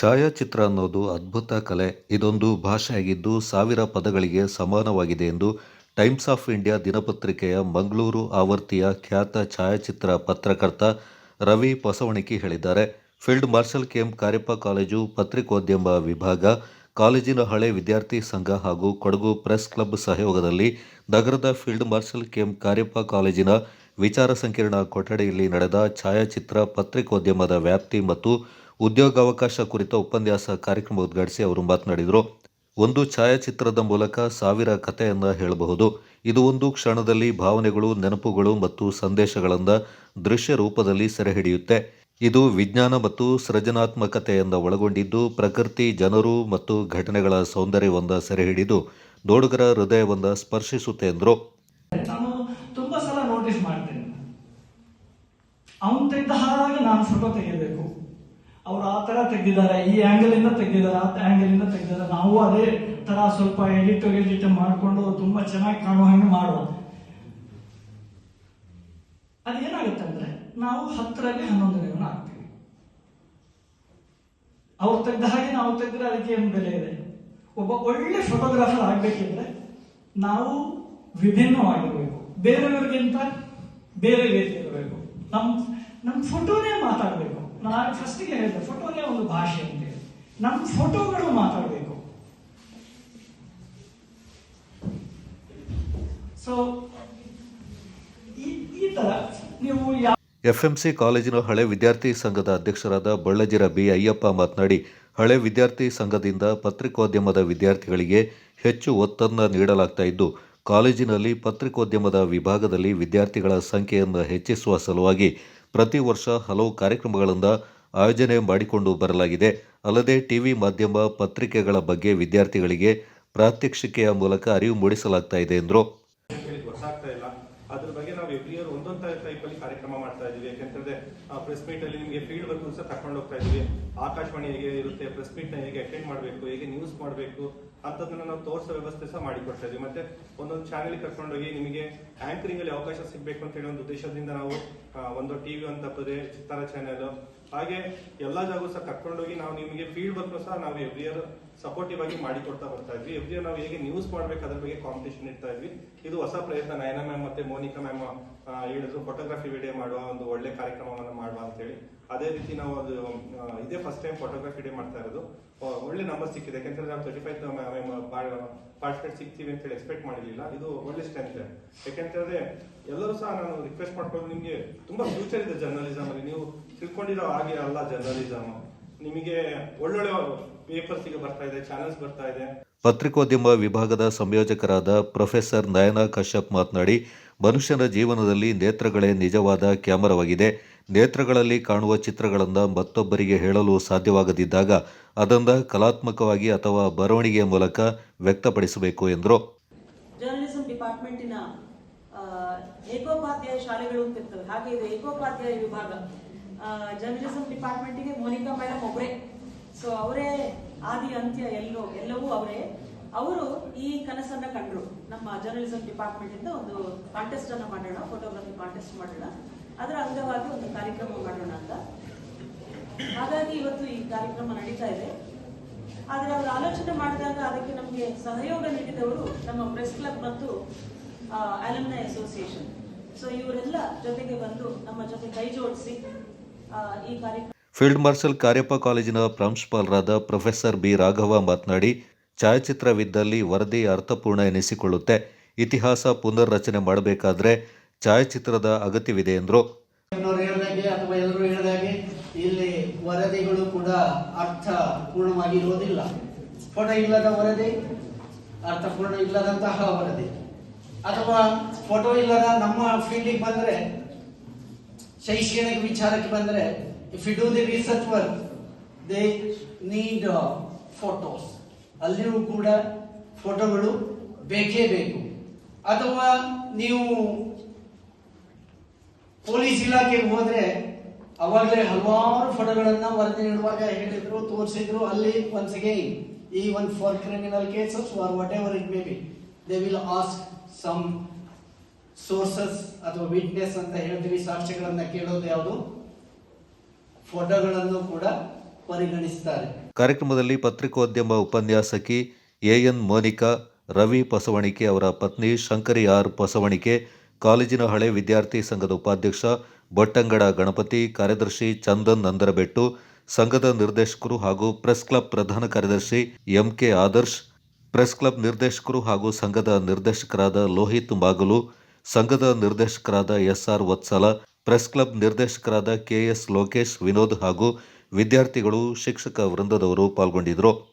ಛಾಯಾಚಿತ್ರ ಅನ್ನೋದು ಅದ್ಭುತ ಕಲೆ. ಇದೊಂದು ಭಾಷೆಯಾಗಿದ್ದು ಸಾವಿರ ಪದಗಳಿಗೆ ಸಮಾನವಾಗಿದೆ ಎಂದು ಟೈಮ್ಸ್ ಆಫ್ ಇಂಡಿಯಾ ದಿನಪತ್ರಿಕೆಯ ಮಂಗಳೂರು ಆವರ್ತಿಯ ಖ್ಯಾತ ಛಾಯಾಚಿತ್ರ ಪತ್ರಕರ್ತ ರವಿ ಪಸವಣಿಕಿ ಹೇಳಿದ್ದಾರೆ. Field marshal KM Cariappa college ಪತ್ರಿಕೋದ್ಯಮ ವಿಭಾಗ, ಕಾಲೇಜಿನ ಹಳೆ ವಿದ್ಯಾರ್ಥಿ ಸಂಘ ಹಾಗೂ ಕೊಡಗು ಪ್ರೆಸ್ ಕ್ಲಬ್ ಸಹಯೋಗದಲ್ಲಿ ನಗರದ ಫೀಲ್ಡ್ ಮಾರ್ಷಲ್ ಕೆಎಂ ಕಾರ್ಯಪ್ಪ ಕಾಲೇಜಿನ ವಿಚಾರ ಸಂಕಿರಣ ಕೊಠಡಿಯಲ್ಲಿ ನಡೆದ ಛಾಯಾಚಿತ್ರ ಪತ್ರಿಕೋದ್ಯಮದ ವ್ಯಾಪ್ತಿ ಮತ್ತು ಉದ್ಯೋಗಾವಕಾಶ ಕುರಿತ ಉಪನ್ಯಾಸ ಕಾರ್ಯಕ್ರಮ ಉದ್ಘಾಟಿಸಿ ಅವರು ಮಾತನಾಡಿದರು. ಒಂದು ಛಾಯಾಚಿತ್ರದ ಮೂಲಕ ಸಾವಿರ ಕಥೆಯನ್ನು ಹೇಳಬಹುದು. ಇದು ಒಂದು ಕ್ಷಣದಲ್ಲಿ ಭಾವನೆಗಳು, ನೆನಪುಗಳು ಮತ್ತು ಸಂದೇಶಗಳನ್ನು ದೃಶ್ಯ ರೂಪದಲ್ಲಿ ಸೆರೆ ಹಿಡಿಯುತ್ತೆ ಇದು ವಿಜ್ಞಾನ ಮತ್ತು ಸೃಜನಾತ್ಮಕತೆಯನ್ನು ಒಳಗೊಂಡಿದ್ದು, ಪ್ರಕೃತಿ, ಜನರು ಮತ್ತು ಘಟನೆಗಳ ಸೌಂದರ್ಯವನ್ನ ಸೆರೆ ಹಿಡಿದು ನೋಡುಗರ ಹೃದಯವೊಂದ ಸ್ಪರ್ಶಿಸುತ್ತೆ ಎಂದರು. ನಾನು ಸ್ವಲ್ಪ ಸಲ ಅವ್ರು ಆ ತರ ತೆಗೆದಿದ್ದಾರೆ, ಈ ಆಂಗಲ್ ಇಂದ ತೆಗೆದಿದ್ದಾರೆ, ಆ ಆಂಗಲ್ ಇಂದ ತೆಗೆದಿದ್ದಾರೆ. ನಾವು ಅದೇ ತರ ಸ್ವಲ್ಪ ಎಡಿಟ್ ಎಡಿಟ್ ಮಾಡಿಕೊಂಡು ತುಂಬಾ ಚೆನ್ನಾಗಿ ಕಾಣುವ ಹಾಗೆ ಮಾಡುವ. ಅದೇನಾಗುತ್ತೆ ಅಂದ್ರೆ, ನಾವು ಹತ್ತರಲ್ಲಿ ಹನ್ನೊಂದನೇ ಆಗ್ತೀವಿ ಅವ್ರು ತೆಗೆದ ಹಾಗೆ ನಾವು ತೆಗೆದ್ರೆ ಅದಕ್ಕೆ ಏನು ಬೆಲೆ ಇದೆ? ಒಬ್ಬ ಒಳ್ಳೆ ಫೋಟೋಗ್ರಾಫರ್ ಆಗ್ಬೇಕಿದ್ರೆ ನಾವು ವಿಭಿನ್ನವಾಗಿರ್ಬೇಕು. ಬೇರೆಯವ್ರಿಗಿಂತ ಬೇರೆ ರೀತಿ ಇರಬೇಕು. ನಮ್ ನಮ್ ಫೋಟೋನೇ ಮಾತಾಡಬೇಕು. ನಾನು ಫಸ್ಟಿಗೆ ಹೇಳಿದೆ ಫೋಟೋನೇ ಒಂದು ಭಾಷೆ ಅಂತೇಳಿ ನಮ್ಮ ಫೋಟೋಗಳು ಮಾತಾಡಬೇಕು. ಸೊ ಈ ತರ ನೀವು ಯಾವ ಎಫ್ಎಂಸಿ ಕಾಲೇಜಿನ ಹಳೆ ವಿದ್ಯಾರ್ಥಿ ಸಂಘದ ಅಧ್ಯಕ್ಷರಾದ ಬಳ್ಳಜಿರ ಬಿ ಅಯ್ಯಪ್ಪ ಮಾತನಾಡಿ, ಹಳೆ ವಿದ್ಯಾರ್ಥಿ ಸಂಘದಿಂದ ಪತ್ರಿಕೋದ್ಯಮದ ವಿದ್ಯಾರ್ಥಿಗಳಿಗೆ ಹೆಚ್ಚು ಒತ್ತನ್ನು ನೀಡಲಾಗ್ತಾ ಇದ್ದು, ಕಾಲೇಜಿನಲ್ಲಿ ಪತ್ರಿಕೋದ್ಯಮದ ವಿಭಾಗದಲ್ಲಿ ವಿದ್ಯಾರ್ಥಿಗಳ ಸಂಖ್ಯೆಯನ್ನು ಹೆಚ್ಚಿಸುವ ಸಲುವಾಗಿ ಪ್ರತಿ ವರ್ಷ ಹಲವು ಕಾರ್ಯಕ್ರಮಗಳಿಂದ ಆಯೋಜನೆ ಮಾಡಿಕೊಂಡು ಬರಲಾಗಿದೆ. ಅಲ್ಲದೆ ಟಿವಿ ಮಾಧ್ಯಮ ಪತ್ರಿಕೆಗಳ ಬಗ್ಗೆ ವಿದ್ಯಾರ್ಥಿಗಳಿಗೆ ಪ್ರಾತ್ಯಕ್ಷಿಕೆಯ ಮೂಲಕ ಅರಿವು ಮೂಡಿಸಲಾಗ್ತಾ ಇದೆ ಎಂದರು. ಅದ್ರ ಬಗ್ಗೆ ನಾವು ಎವ್ರಿ ಒಂದೊಂದು ಟೈಪ್ ಅಲ್ಲಿ ಕಾರ್ಯಕ್ರಮ ಮಾಡ್ತಾ ಇದೀವಿ ಯಾಕೆಂತಂದ್ರೆ ಪ್ರೆಸ್ ಮೀಟ್ ಅಲ್ಲಿ ನಿಮಗೆ ಫೀಲ್ಡ್ ವರ್ಕ್ ಸಹ ತಕೊಂಡು ಹೋಗ್ತಾ ಇದೀವಿ ಆಕಾಶವಾಣಿ ಹೇಗೆ ಇರುತ್ತೆ ಪ್ರೆಸ್ ಮೀಟ್ ಹೇಗೆ ಅಟೆಂಡ್ ಮಾಡಬೇಕು, ಹೇಗೆ ನ್ಯೂಸ್ ಮಾಡಬೇಕು ಅಂತದನ್ನ ನಾವು ತೋರಿಸೋ ವ್ಯವಸ್ಥೆ ಸಹ ಮಾಡಿಕೊಡ್ತಾ ಇದೀವಿ ಮತ್ತೆ ಒಂದೊಂದು ಚಾನೆಲ್ ಕರ್ಕೊಂಡೋಗಿ ನಿಮಗೆ ಆಂಕರಿಂಗ್ ಅಲ್ಲಿ ಅವಕಾಶ ಸಿಗಬೇಕು ಅಂತ ಹೇಳಿ ಒಂದು ಉದ್ದೇಶದಿಂದ ನಾವು ಒಂದು ಟಿವಿ ಅಂತ ಬರುತ್ತೆ ಚಿತ್ತಾರ ಚಾನೆಲ್ ಹಾಗೆ ಎಲ್ಲಾ ಜಾಗ ಸಹ ಕರ್ಕೊಂಡೋಗಿ ನಾವು ನಿಮಗೆ ಫೀಲ್ಡ್ ವರ್ಕ್ ಸಹ ನಾವು ಎವ್ರಿ ಇಯರ್ ಸಪೋರ್ಟಿವ್ ಆಗಿ ಮಾಡಿಕೊಡ್ತಾ ಬರ್ತಾ ಇದ್ವಿ. ಎವ್ರಿ ನಾವು ಹೇಗೆ ನ್ಯೂಸ್ ಮಾಡ್ಬೇಕು ಅದ್ರ ಬಗ್ಗೆ ಕಾಂಪಿಟೇಷನ್ ಇಡ್ತಾ ಇದ್ವಿ. ಇದು ಹೊಸ ಪ್ರಯತ್ನ. ನಯನ ಮ್ಯಾಮ್ ಮತ್ತೆ ಮೋನಿಕಾ ಮ್ಯಾಮ್ ಹೇಳಿದ್ರು ಫೋಟೋಗ್ರಫಿ ವಿಡಿಯೋ ಮಾಡುವ, ಒಂದು ಒಳ್ಳೆ ಕಾರ್ಯಕ್ರಮವನ್ನು ಮಾಡುವ ಅಂತ ಹೇಳಿ ಅದೇ ರೀತಿ ನಾವು ಅದು ಇದೇ ಫಸ್ಟ್ ಟೈಮ್ ಫೋಟೋಗ್ರಫಿ ಡೇ ಮಾಡ್ತಾ ಇರೋದು. ಒಳ್ಳೆ ನಂಬರ್ ಸಿಕ್ಕಿದೆ. ಯಾಕಂದ್ರೆ ನಾವು ತರ್ಟಿ ಫೈವ್ ಪಾರ್ಟಿಸಿಪೇಟ್ ಸಿಗ್ತೀವಿ ಅಂತ ಹೇಳಿ ಎಕ್ಸ್ಪೆಕ್ಟ್ ಮಾಡಿರ್ಲಿಲ್ಲ. ಇದು ಒಳ್ಳೆ ಸ್ಟ್ರೆಂತ್ ಯಾಕಂತಂದ್ರೆ ಎಲ್ಲರೂ ಸಹ ನಾನು ರಿಕ್ವೆಸ್ಟ್ ಮಾಡ್ಕೊಂಡು ನಿಮಗೆ ತುಂಬಾ ಫ್ಯೂಚರ್ ಇದೆ ಜರ್ನಲಿಸಮ್ ಅಲ್ಲಿ. ನೀವು ತಿಳ್ಕೊಂಡಿರೋ ಹಾಗೆ ಅಲ್ಲ ಜರ್ನಲಿಸಮ್ ನಿಮಗೆ ಒಳ್ಳೊಳ್ಳೆ ಪೇಪರ್ಸ್ ಈಗ ಬರ್ತಾ ಇದೆ ಚಾನೆಲ್ಸ್ ಬರ್ತಾ ಇದೆ. ಪತ್ರಿಕೋದ್ಯಮ ವಿಭಾಗದ ಸಂಯೋಜಕರಾದ ಪ್ರೊಫೆಸರ್ ನಯನ ಕಶ್ಯಪ್ ಮಾತನಾಡಿ ಮನುಷ್ಯನ ಜೀವನದಲ್ಲಿ ನೇತ್ರಗಳೇ ನಿಜವಾದ ಕ್ಯಾಮರಾವಾಗಿದೆ. ನೇತ್ರಗಳಲ್ಲಿ ಕಾಣುವ ಚಿತ್ರಗಳನ್ನು ಮತ್ತೊಬ್ಬರಿಗೆ ಹೇಳಲು ಸಾಧ್ಯವಾಗದಿದ್ದಾಗ ಅದನ್ನು ಕಲಾತ್ಮಕವಾಗಿ ಅಥವಾ ಬರವಣಿಗೆಯ ಮೂಲಕ ವ್ಯಕ್ತಪಡಿಸಬೇಕು ಎಂದರು. ಜರ್ನಲಿಸಂ ಡಿಪಾರ್ಟ್ಮೆಂಟಿನ ಏಕೋಪಾಧ್ಯಾಯ ಶಾಲೆಗಳು ಅಂತ ಇರ್ತವೆ. ಹಾಗೆ ಇದು ಏಕೋಪಾಧ್ಯಾಯ ವಿಭಾಗ. ಜರ್ನಲಿಸಂ ಡಿಪಾರ್ಟ್ಮೆಂಟಿಗೆ ಮೋನಿಕಾ ಮೇಡಮ್ ಒಬ್ಬರೇ ಸೊ ಅವರೇ ಆದಿ, ಅಂತ್ಯ, ಎಲ್ಲೋ, ಎಲ್ಲವೂ ಅವರೇ. ಅವರು ಈ ಕನಸನ್ನ ಕಂಡ್ರು. ನಮ್ಮ ಜರ್ನಲಿಸಂ ಡಿಪಾರ್ಟ್ಮೆಂಟ್ ಇಂದ ಒಂದು ಕಾಂಟೆಸ್ಟ್ ಅನ್ನ ಮಾಡೋಣ ಫೋಟೋಗ್ರಫಿ ಕಾಂಟೆಸ್ಟ್ ಮಾಡೋಣ. ಅದರ ಅಂಗವಾಗಿ ಒಂದು ಕಾರ್ಯಕ್ರಮ ಮಾಡೋಣ ಅಂತ. ಹಾಗಾಗಿ ಇವತ್ತು ಈ ಕಾರ್ಯಕ್ರಮ ನಡೀತಾ ಇದೆ. ಆದ್ರೆ ಅವರು ಆಲೋಚನೆ ಮಾಡಿದಾಗ ಅದಕ್ಕೆ ನಮಗೆ ಸಹಯೋಗ ನೀಡಿದವರು ನಮ್ಮ ಪ್ರೆಸ್ ಕ್ಲಬ್ ಮತ್ತು ಅಲಮ್ನ ಅಸೋಸಿಯೇಷನ್ ಸೊ ಇವರೆಲ್ಲ ಜೊತೆಗೆ ಬಂದು ನಮ್ಮ ಜೊತೆ ಕೈ ಜೋಡಿಸಿ ಈ ಕಾರ್ಯಕ್ರಮ ಫೀಲ್ಡ್ ಮಾರ್ಷಲ್ ಕಾರ್ಯಪ್ಪ ಕಾಲೇಜಿನ ಪ್ರಾಂಶುಪಾಲರಾದ ಪ್ರೊಫೆಸರ್ ಬಿ. ರಾಘವ ಮಾತನಾಡಿ, ಛಾಯಾಚಿತ್ರವಿದ್ದಲ್ಲಿ ವರದಿ ಅರ್ಥಪೂರ್ಣ ಎನಿಸಿಕೊಳ್ಳುತ್ತೆ. ಇತಿಹಾಸ ಪುನರ್ರಚನೆ ಮಾಡಬೇಕಾದ್ರೆ ಛಾಯಾಚಿತ್ರದ ಅಗತ್ಯವಿದೆ ಎಂದರು. ಅಥವಾ ಎಲ್ಲರೂ ಇಲ್ಲಿ ವರದಿಗಳು ಕೂಡ ಅರ್ಥ ಪೂರ್ಣವಾಗಿರುವುದಿಲ್ಲ ಫೋಟೋ ಇಲ್ಲದ ವರದಿ, ಅರ್ಥಪೂರ್ಣ ಇಲ್ಲದಂತಹ ವರದಿ. ಅಥವಾ ಫೋಟೋ ಇಲ್ಲದ ನಮ್ಮ ಫೀಲ್ಡಿಗೆ ಬಂದ್ರೆ, ಶೈಕ್ಷಣಿಕ ವಿಚಾರಕ್ಕೆ ಬಂದ್ರೆ if you do the research work they need photos ಅಲ್ಲಿಯೂ ಕೂಡ ಫೋಟೋಗಳು ಬೇಕೇ ಬೇಕು. ಅಥವಾ ನೀವು ಪೊಲೀಸ್ ಇಲಾಖೆಗೆ ಹೋದ್ರೆ ಅವಾಗಲೇ ಹಲವಾರು ಫೋಟೋಗಳನ್ನ ವರದಿ ನೀಡುವಾಗ ಹೇಳಿದ್ರು, ತೋರಿಸಿದ್ರು, ಅಲ್ಲಿ ಒನ್ಸ್ ಅಗೇನ್ ಈ one for criminal cases are whatever it may be they will ask some sources ಅಥವಾ ವಿಟ್ನೆಸ್ ಅಂತ ಹೇಳ್ತೀವಿ ಸಾಕ್ಷ್ಯಗಳನ್ನ ಕೇಳೋದು ಯಾವುದು? ಫೋಟೋಗಳನ್ನು ಕೂಡ ಪರಿಗಣಿಸುತ್ತಾರೆ ಕಾರ್ಯಕ್ರಮದಲ್ಲಿ ಪತ್ರಿಕೋದ್ಯಮ ಉಪನ್ಯಾಸಕಿ ಎಎನ್ ಮೋನಿಕಾ, ರವಿ ಪಸವಣಿಕೆ ಅವರ ಪತ್ನಿ ಶಂಕರಿ ಆರ್ ಪಸವಣಿಕೆ ಕಾಲೇಜಿನ ಹಳೆ ವಿದ್ಯಾರ್ಥಿ ಸಂಘದ ಉಪಾಧ್ಯಕ್ಷ ಬೊಟ್ಟಂಗಡ ಗಣಪತಿ, ಕಾರ್ಯದರ್ಶಿ ಚಂದನ್ ನಂದರಬೆಟ್ಟು, ಸಂಘದ ನಿರ್ದೇಶಕರು ಹಾಗೂ ಪ್ರೆಸ್ ಕ್ಲಬ್ ಪ್ರಧಾನ ಕಾರ್ಯದರ್ಶಿ ಎಂಕೆ ಆದರ್ಶ್, ಪ್ರೆಸ್ ಕ್ಲಬ್ ನಿರ್ದೇಶಕರು ಹಾಗೂ ಸಂಘದ ನಿರ್ದೇಶಕರಾದ ಲೋಹಿತ್ ಮಾಗಲು ಸಂಘದ ನಿರ್ದೇಶಕರಾದ ಎಸ್ಆರ್ ವತ್ಸಲ ಪ್ರೆಸ್ ಕ್ಲಬ್ ನಿರ್ದೇಶಕರಾದ ಕೆಎಸ್ ಲೋಕೇಶ್ ವಿನೋದ್ ಹಾಗೂ ವಿದ್ಯಾರ್ಥಿಗಳು ಶಿಕ್ಷಕ ವೃಂದದವರು ಪಾಲ್ಗೊಂಡಿದ್ದರು.